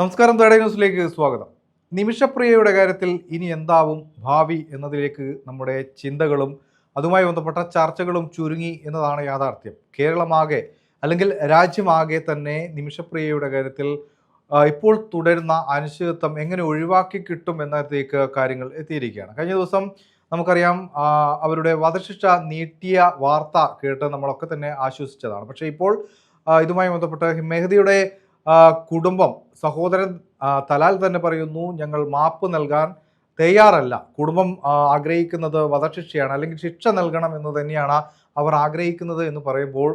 നമസ്കാരം തേടേ ന്യൂസിലേക്ക് സ്വാഗതം. നിമിഷപ്രിയയുടെ കാര്യത്തിൽ ഇനി എന്താവും ഭാവി എന്നതിലേക്ക് നമ്മുടെ ചിന്തകളും അതുമായി ബന്ധപ്പെട്ട ചർച്ചകളും ചുരുങ്ങി എന്നതാണ് യാഥാർത്ഥ്യം. കേരളമാകെ അല്ലെങ്കിൽ രാജ്യമാകെ തന്നെ നിമിഷപ്രിയയുടെ കാര്യത്തിൽ ഇപ്പോൾ തുടരുന്ന അനിശ്ചിതത്വം എങ്ങനെ ഒഴിവാക്കി കിട്ടും എന്നതിലേക്ക് കാര്യങ്ങൾ എത്തിയിരിക്കുകയാണ്. കഴിഞ്ഞ ദിവസം നമുക്കറിയാം അവരുടെ വധശിക്ഷ നീട്ടിയ വാർത്ത കേട്ട് നമ്മളൊക്കെ തന്നെ ആശ്വസിച്ചതാണ്. പക്ഷേ ഇപ്പോൾ ഇതുമായി ബന്ധപ്പെട്ട് മെഹദിയുടെ കുടുംബം സഹോദരൻ തലാൽ തന്നെ പറയുന്നു ഞങ്ങൾ മാപ്പ് നൽകാൻ തയ്യാറല്ല. കുടുംബം ആഗ്രഹിക്കുന്നത് വധശിക്ഷയാണ് അല്ലെങ്കിൽ ശിക്ഷ നൽകണം എന്ന് തന്നെയാണ് അവർ ആഗ്രഹിക്കുന്നത് എന്ന് പറയുമ്പോൾ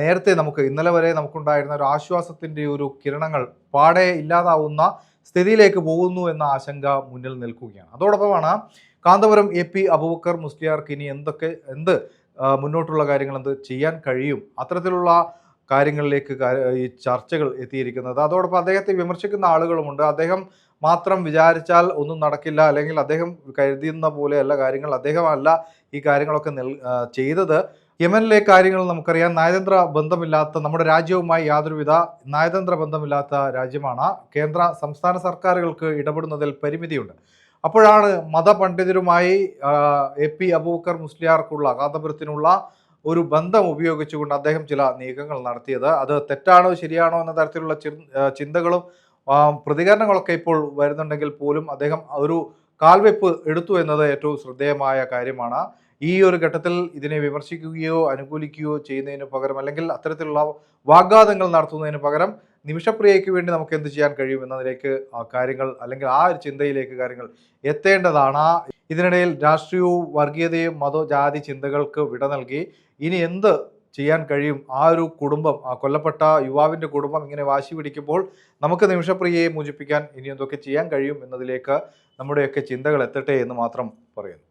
നേരത്തെ നമുക്ക് ഇന്നലെ വരെ നമുക്കുണ്ടായിരുന്ന ഒരു ആശ്വാസത്തിന്റെ ഒരു കിരണങ്ങൾ പാടെ ഇല്ലാതാവുന്ന സ്ഥിതിയിലേക്ക് പോകുന്നു എന്ന ആശങ്ക മുന്നിൽ നിൽക്കുകയാണ്. അതോടൊപ്പമാണ് കാന്തപുരം എ പി അബൂബക്കർ മുസ്ലിയാർക്ക് ഇനി എന്തൊക്കെ എന്ത് മുന്നോട്ടുള്ള കാര്യങ്ങൾ എന്ത് ചെയ്യാൻ കഴിയും? അത്തരത്തിലുള്ള കാര്യങ്ങളിലേക്ക് ഈ ചർച്ചകൾ എത്തിയിരിക്കുന്നത്. അതോടൊപ്പം അദ്ദേഹത്തെ വിമർശിക്കുന്ന ആളുകളുമുണ്ട്. അദ്ദേഹം മാത്രം വിചാരിച്ചാൽ ഒന്നും നടക്കില്ല അല്ലെങ്കിൽ അദ്ദേഹം കരുതുന്ന പോലെയല്ല കാര്യങ്ങൾ അദ്ദേഹമല്ല ഈ കാര്യങ്ങളൊക്കെ നെൽ ചെയ്തത്. യമനിലെ കാര്യങ്ങൾ നമുക്കറിയാം. നയതന്ത്ര ബന്ധമില്ലാത്ത നമ്മുടെ രാജ്യവുമായി യാതൊരുവിധ നയതന്ത്ര ബന്ധമില്ലാത്ത രാജ്യമാണ്. കേന്ദ്ര സംസ്ഥാന സർക്കാരുകൾക്ക് ഇടപെടുന്നതിൽ പരിമിതിയുണ്ട്. അപ്പോഴാണ് മതപണ്ഡിതരുമായി എ പി അബൂക്കർ മുസ്ലിയാർക്കുള്ള കാന്തപുരത്തിനുള്ള ഒരു ബന്ധം ഉപയോഗിച്ചുകൊണ്ട് അദ്ദേഹം ചില നീക്കങ്ങൾ നടത്തിയത്. അത് തെറ്റാണോ ശരിയാണോ എന്ന തരത്തിലുള്ള ചിന്തകളും പ്രതികരണങ്ങളൊക്കെ ഇപ്പോൾ വരുന്നുണ്ടെങ്കിൽ പോലും അദ്ദേഹം ഒരു കാൽവെപ്പ് എടുത്തു എന്നത് ഏറ്റവും ശ്രദ്ധേയമായ കാര്യമാണ്. ഈ ഒരു ഘട്ടത്തിൽ ഇതിനെ വിമർശിക്കുകയോ അനുകൂലിക്കുകയോ ചെയ്യുന്നതിന് പകരം അല്ലെങ്കിൽ അത്തരത്തിലുള്ള വാഗ്വാദങ്ങൾ നടത്തുന്നതിന് പകരം നിമിഷപ്രിയയ്ക്ക് വേണ്ടി നമുക്ക് എന്ത് ചെയ്യാൻ കഴിയും എന്നതിലേക്ക് ആ കാര്യങ്ങൾ അല്ലെങ്കിൽ ആ ഒരു ചിന്തയിലേക്ക് കാര്യങ്ങൾ എത്തേണ്ടതാണ്. ഇതിനിടയിൽ രാഷ്ട്രീയവും വർഗീയതയും മതോ ജാതി ചിന്തകൾക്ക് വിട നൽകി ഇനി എന്ത് ചെയ്യാൻ കഴിയും? ആ ഒരു കുടുംബം ആ കൊല്ലപ്പെട്ട യുവാവിന്റെ കുടുംബം ഇങ്ങനെ വാശി പിടിക്കുമ്പോൾ നമുക്ക് നിമിഷപ്രിയയെ മോചിപ്പിക്കാൻ ഇനി എന്തൊക്കെ ചെയ്യാൻ കഴിയും എന്നതിലേക്ക് നമ്മുടെയൊക്കെ ചിന്തകൾ എത്തട്ടെ എന്ന് മാത്രം പറയുന്നു.